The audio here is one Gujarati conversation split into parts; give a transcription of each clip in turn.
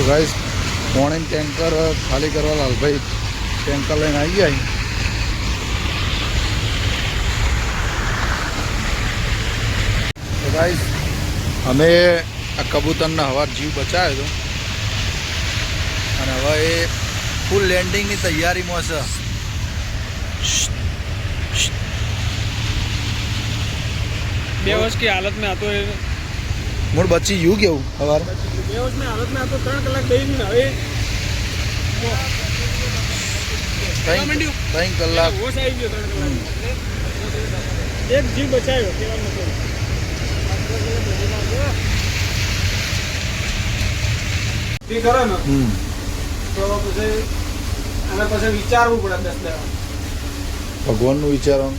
તો ગાઈસ પોણીને ટેન્કર ખાલી કરવા લાલભાઈ ટેન્કર લઈને આવી ગયા તો ગાઈસ અમે આ કબૂતરના હવા જીવ બચાવ્યો હતો. અને હવે એ ફૂલ લેન્ડિંગની તૈયારીમાં છે. બે વર્ષ હાલત મેં હતો એ. મૂળ બચી ગયું કેવું? સવારે ત્રણ કલાક બેહી ને હવે ત્રણ ત્રણ કલાક. હોશ આવી ગયો ત્રણ કલાક એક જીવ બચાવ્યો કરો ને તો પછી આના પછી વિચારવું પડે દસ ભગવાનનું વિચારવાનું.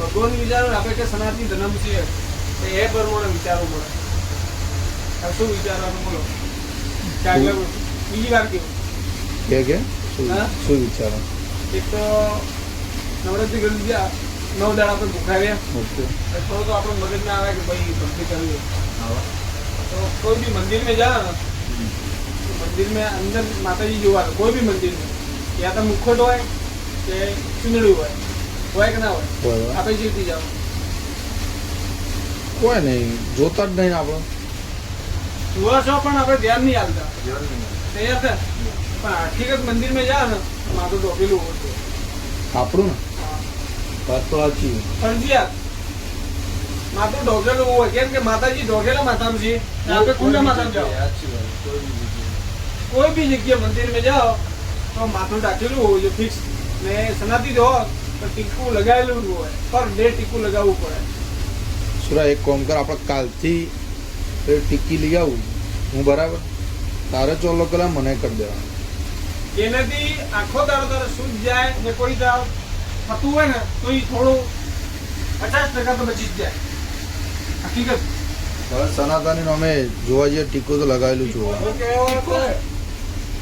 ભગવાન વિચારો આપણે કે સનાતની ધર્મ છે એ પ્રમાણે વિચારવું પડે. શું વિચારવાનું બોલો? બીજી વાર કેવું કે કે? વિચારો એક તો નવરાત્રી ગયું ગયા નવ દાડા આપણે ભૂખાવ્યા તો આપણે મગજ ના આવે કે ભાઈ ભક્તિ કરવી. તો કોઈ બી મંદિર મેં જા મંદિર મેં અંદર માતાજી જોવા કોઈ બી મંદિર મેં યા મુખોટ હોય કે ચૂંદડી હોય. હોય કે ના હોય? આપણે જીવતી જાઓ. કોઈ નહીં. જોતા જ નહીં આપણે. જુઓ છો પણ આપણે ધ્યાન નહીં તૈયાર થાય પણ હકીકત મંદિર में જા ને માથું ડોકેલું હોવું જોઈએ આપણું ને? વાત તો સાચી ફરજિયાત. માથું ઢોકેલું હોય. કેમ કે માતાજી ઢોકેલા માથામાં છે ને આપણે ખુલ્લા માથામાં જાઓ. કોઈ બી જગ્યાએ મંદિરમાં જાઓ તો માથું ઢાંકેલું હોય જોઈએ ફિક્સ ને સનાતી જો તો ટીકું લગાવેલું હોય. પર ડે ટીકું લગાવવું પડે. સુરા એક કોમ કર આપણે કાલથી એ ટીકી લઈ આવું. હું બરાબર? તારે ચોલો કલા મને કરી દેવાનું. એનાથી આખો દાડો તારે સૂજ જાય ને કોઈ દાવ થતું હોય ને તો એ થોડું પચાસ ટકા તો બચી જ જાય. હકીકત? હવે સનાતની અમે જોવા જઈએ ટીકો તો લગાવેલું જોવા.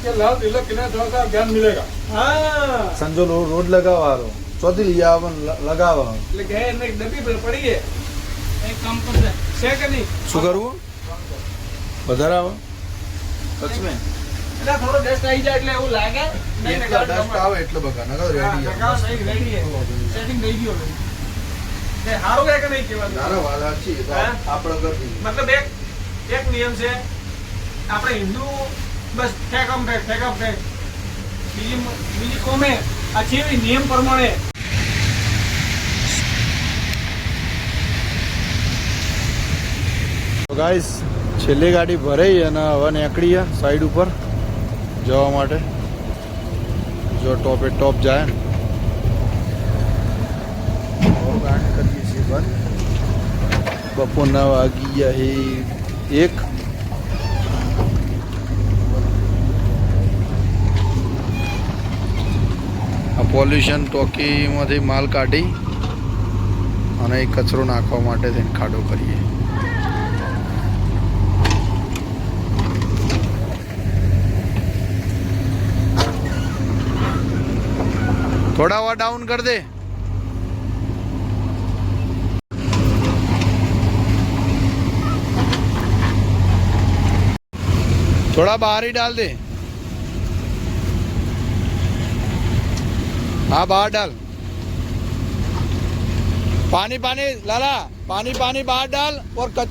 કે લાલ તિલક કિના થોડા સા જ્ઞાન મિલેગા. હા. સંજો રોડ લગાવવાનો. ચોથી લઈ આવવા લગાવવા એટલે કે એને એક ડબ્બી પર પડી છે એક કામ કરશે છે કે નહીં? શું કરવું? વધારે આવે સચમે એટલે થોડો ડસ્ટ આવી જાય એટલે એવું લાગે. ડસ્ટ આવે એટલો બગા નકર હા, રેડી છે. થઈ ગયો છે કે નહીં કહેવાનું? તારા? આપણે કરી મતલબ એક એક નિયમ છે આપણે હિન્દુ બસ ફેંક આમ ફેંક ફેંક આમ ફેંક. બીજી બીજી કોમે આ છે નિયમ પ્રમાણે ગાઈસ, છેલ્લી ગાડી ભરાઈ અને હવે નીકળીએ સાઈડ ઉપર જવા માટે. જો ટોપે ટોપ જાય. કરીએ છીએ બંધ. બપોરના વાગી ગયા એક. પોલ્યુશન ટોકીમાંથી માલ કાઢી અને એ કચરો નાખવા માટે તેને ખાડો કરીએ. थोड़ा और डाउन कर दे थोड़ा बाहर ही डाल दे हाँ बाहर डाल पानी पानी लाला पानी पानी बाहर डाल और कच...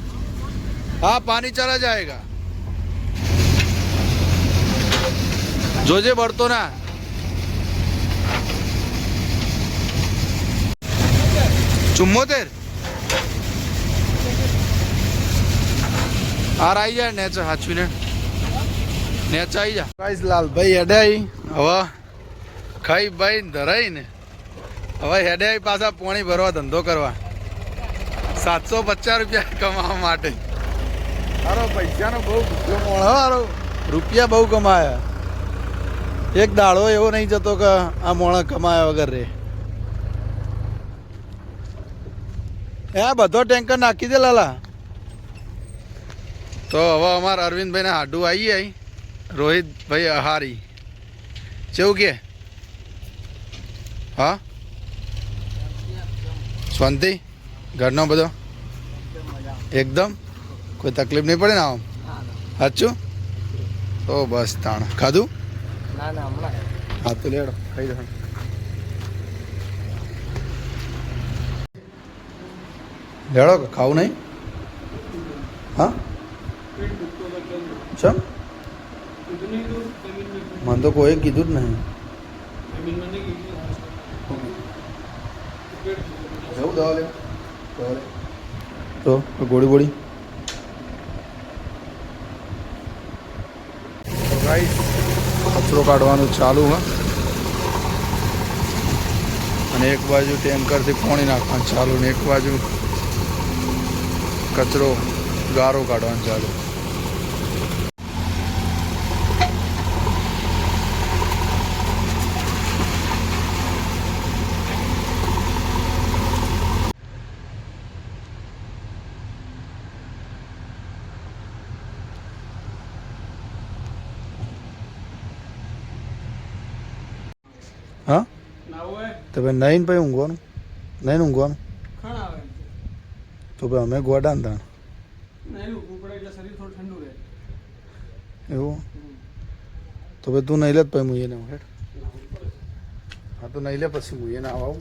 हाँ पानी चला जाएगा जोजे बढ़तो ना ચુમ્મોતેર. આર આવી જાય નેચ હાચવીને. નેચ આવી જા. ગાઈસ લાલભાઈ હેડાઈ હવે ખાઈ ભાઈ ધરાઈ ને હવે હેડાઈ પાછા પોણી ભરવા ધંધો કરવા. સાતસો પચાસ રૂપિયા કમાવા માટે. સારો પૈસાનો બહુ મોણો હારો રૂપિયા બહુ કમાયા. એક દાડો એવો નહીં જતો કે આ મોણા કમાયા વગર રે એ બધો ટેન્કર નાખી દે લાલા. તો હવે અમારા અરવિંદભાઈને હાડું આવી જાય રોહિતભાઈ અહારી. કેવું કે? હા? શાંતિ? ઘરનો બધો? એકદમ? કોઈ તકલીફ નહીં પડે ને આમ? સાચું? તો બસ તાણ. ખાધું? ના ના હમણાં. હા તો લેડો ખાઈ દો લેડો ખાવું નહીં? હા? ચમ? મને તો કોઈ કીધું જ નહીં. જવું દવા લે તો ગોળી ગોળી. કચરો કાઢવાનું ચાલુ, હા. અને એક બાજુ ટેન્કરથી પાણી નાખવાનું ચાલુ, ને એક બાજુ કચરો ગારો કાઢવાનું ચાલુ. હા? તો ભાઈ નહીં પછી ઊંઘવાનું? નહીં ઊંઘવાનું? તો ભાઈ અમે ગોડા ને તાણ એવું? તો ભાઈ તું નહીં લે પછી હું એને હા તો નહીં લે પછી હું એને આવું.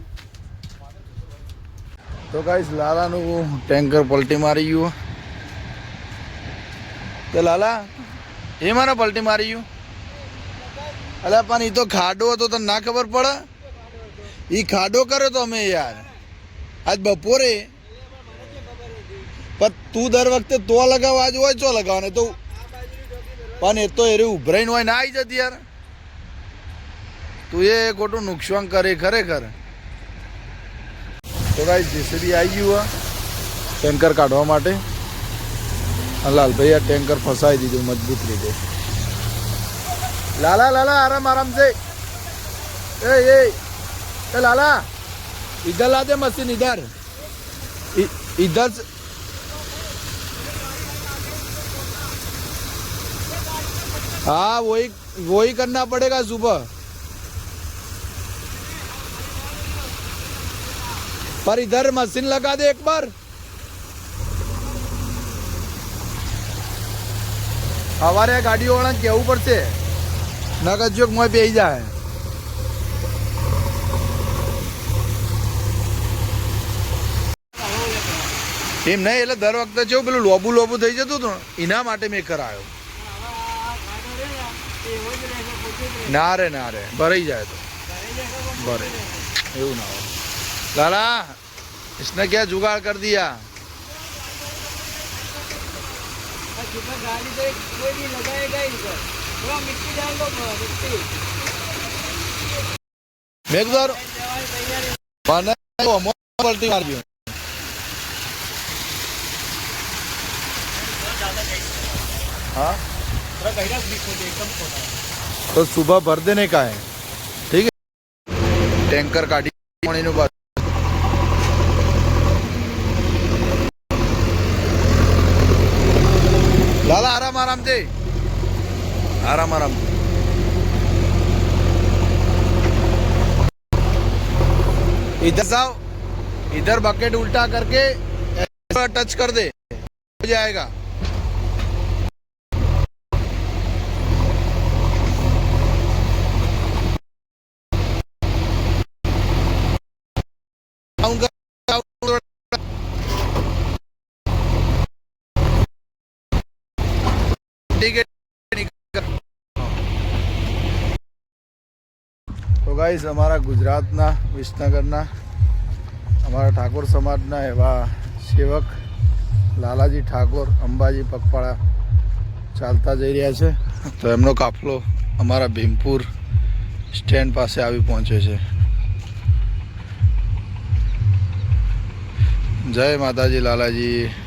તો ગાઈસ લાલાનું ટેન્કર પલટી મારી ગયું. તો લાલા એ મારા પલટી મારી ગયું. અલ્યા પણ એ તો ખાડો હતો તને ના ખબર પડે? એ ખાડો કર્યો તો અમે યાર. આજ બપોરે તું દર વખતે તો લગાવવા જો હોય ચો લગાવને તો પણ એ તો એ ઉભરાઈને હોય ને આવી જતી યાર. તું એ ખોટું નુકસાન કરે ખરેખર. થોડા જેસીબી આવી ગયું ટેન્કર કાઢવા માટે. લાલભાઈ આ ટેન્કર ફસાઈ દીધું મજબૂત રીતે. લાલા લાલા, આરામ આરામ છે. એ એ એ લાલા ઇધર લાદે મશીન ઇધર ઇધર हाँ वही वही करना पड़ेगा सुबह पर इधर मशीन लगा दे एक बार हमारे गाड़ी वाला केव पर से नगर जो मैं पे ही जाए એમ નહીં એટલે દર વખતે જો પેલું લોબુ લોબુ થઈ જતું હતું એના માટે મેં કરાયો ના રે ના રે ભરાઈ જાય તો ભરે એવું ના હોય લાલા इसने क्या जुगाड़ कर दिया गाड़ी तो कोई भी लगाएगा ही इधर थोड़ा मिट्टी डाल दो मिट्टी મેઘધર મને અમો પલટી મારજો हाँ तो सुबह भर देने का है ठीक है टैंकर काटी पानी बस लाला आराम आराम से आराम आराम इधर जाओ इधर बकेट उल्टा करके टच कर दे हो जाएगा ટિકિટ તો ગાઈસ અમારા ગુજરાતના, વિસનગરના, અમારા ઠાકોર સમાજના એવા સેવક લાલાજી ઠાકોર, અંબાજી પગપાળા ચાલતા જઈ રહ્યા છે. તો એમનો કાફલો અમારા ભીમપુર સ્ટેન્ડ પાસે આવી પહોંચે છે. જય માતાજી લાલાજી.